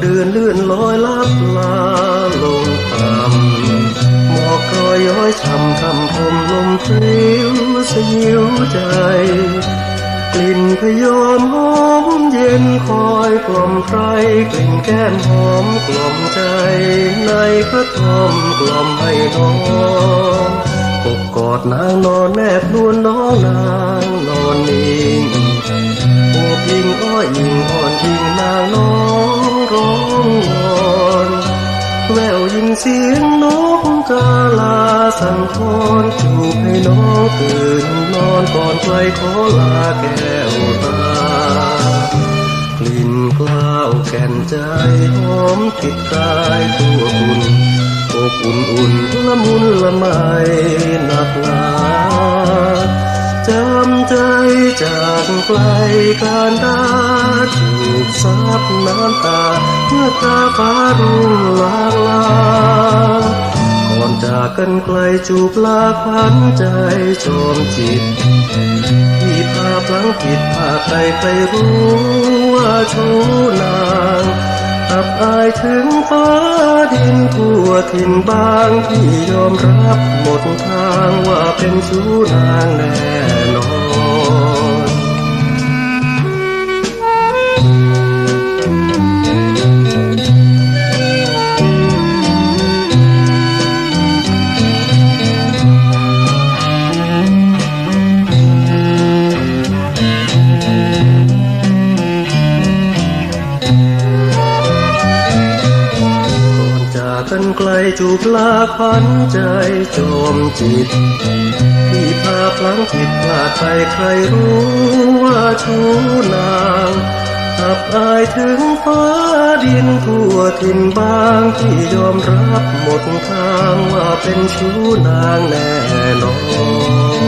เดือนเลื่อนลอยลับลาลงต่ำหมอกรอยย้อยช้ำคำพรมลมพริ้วสยิวใจ กลิ่นพยอมหอมเย็นคอยกล่อมใครกลิ่นแก้มหอมกล่อมใจ ในพระทอมกล่อมให้น้องปกกอดนางนอนแนบนวลน้องนางนอนนิ่งโอบยิงอ้อยยิงอ่อนยิงนา เสียงนกกาลาสั่งคอนจูบให้น้องตื่นนอนก่อนใครขอลาแก้วตากลิ่นกล้าวแก่นใจหอมติดกายตัวคุณอบอุ่นอุ่นละมุนละไมหนักหนาจำใจจากไกลการดาจูบซับน้ำตาเมื่อตาฟ้ารุ่งลางลา กันไกลจูบลาขวันใจโจมจิต ที่พาพลังผิดพาใครไปรรู้ว่าชูนางอับอายถึงฟ้าดินทั่วถิ่นบางที่ยอมรับหมดทางว่าเป็นชูนางแน่นอน กันไกลจูบลาขวันใจจมจิต ที่พาพลังผิดพลาดไปใครรู้ว่าชูนางอับอายถึงฟ้าดินทั่วถิ่นบางที่ยอมรับหมดทางว่าเป็นชูนางแน่นอน